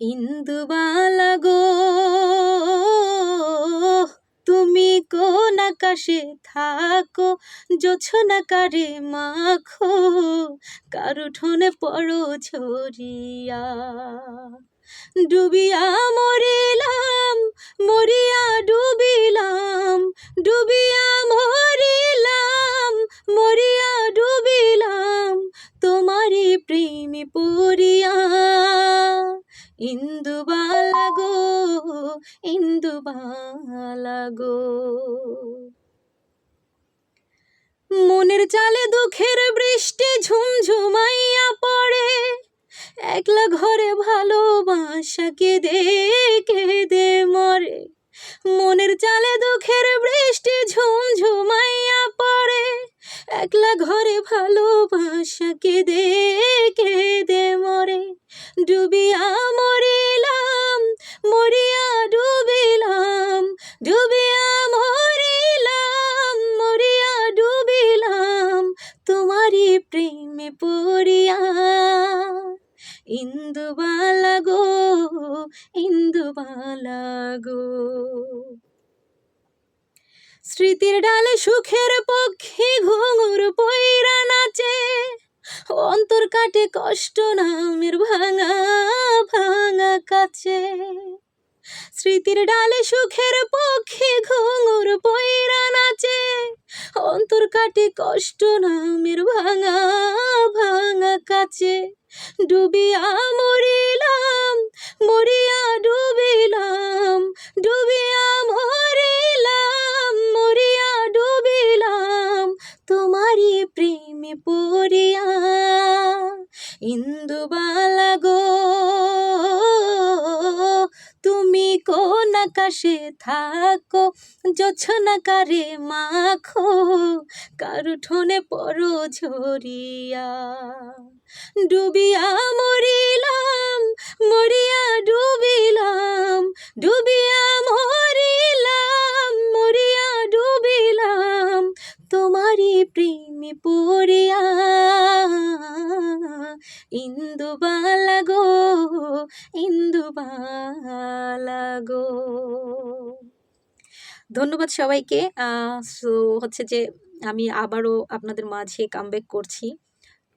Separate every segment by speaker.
Speaker 1: ইন্দুবালা গো, তুমি কোন আকাশে থাকো, জোছনা কারে মাখো, কারু ঠোনে পড়ো ঝরিয়া ডুবিয়া মরিলাম, মরিয়া ডুবিলাম, ডুবিয়া মরিলাম, মরিয়া ডুবিলাম, তোমারই প্রেমে পড়িয়া গো ইন্দুবালা গো মনের চালে দুঃখের বৃষ্টি ঝুমঝুমাইয়া পড়ে একলা ঘরে ভালোবাসা কেঁদে কেঁদে মরে। মনের চালে দুঃখের বৃষ্টি ঝুমঝুমাইয়া পড়ে একলা ঘরে ভালোবাসা কেঁদে কেঁদে মরে। ডুবিয়া মরিলাম তোমারই প্রেমে পড়িয়া। ইন্দুবালা গো ইন্দুবালা গো। স্মৃতির ডালে সুখের পক্ষে ঘুঙুর পইরা নাচে। অন্তর কাটে কষ্ট নামের ভাঙা ভাঙা কাছে। স্মৃতির ডালে সুখের পক্ষে কাটে কষ্ট নামের ভাঙা ভাঙা কাছে ডুবিয়া মরিলাম, মরিয়া ডুবিলাম, ডুবিয়া মরিলাম, মরিয়া ডুবিলাম, তোমারই প্রেমে পড়িয়া ইন্দুবালা গো আকাশে থাকো জোছনা কারে মাখো, কারু ঠোনে পড়ো ঝরিয়া। ডুবিয়া মরিলাম, মরিয়া ডুবিলাম, ডুবিয়া মরিলাম, মরিয়া ডুবিলাম, তোমারই প্রেমে পড়িয়া। ইন্দুবালা ইন্দুবালা গো। ধন্যবাদ সবাইকে। সো হচ্ছে যে আমি আবারও আপনাদের মাঝে কামব্যাক করছি।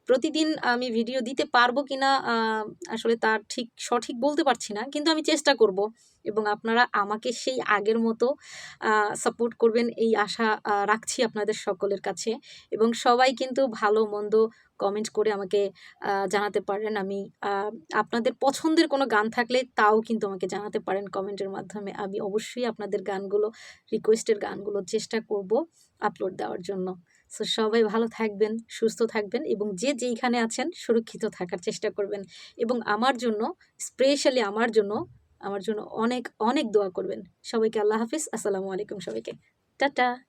Speaker 1: প্রতিদিন আমি ভিডিও দিতে পারব কিনা আহ, আসলে তার ঠিক সঠিক বলতে পারছি না কিন্তু আমি চেষ্টা করব। এবং আপনারা আমাকে সেই আগের মতো সাপোর্ট করবেন এই আশা রাখছি আপনাদের সকলের কাছে। এবং সবাই কিন্তু ভালো মন্দ কমেন্ট করে আমাকে জানাতে পারেন। আমি আপনাদের পছন্দের কোনো গান থাকলে তাও কিন্তু আমাকে জানাতে পারেন কমেন্টের মাধ্যমে। আমি অবশ্যই আপনাদের গানগুলো রিকোয়েস্টের গানগুলো চেষ্টা করব আপলোড দেওয়ার জন্য। সো সবাই ভালো থাকবেন, সুস্থ থাকবেন এবং যে যেইখানে আছেন সুরক্ষিত থাকার চেষ্টা করবেন এবং আমার জন্য স্পেশালি আমার জন্য আমার জন্য অনেক অনেক দোয়া করবেন। সবাইকে আল্লাহ হাফিজ। আসসালামু আলাইকুম সবাইকে। টাটা!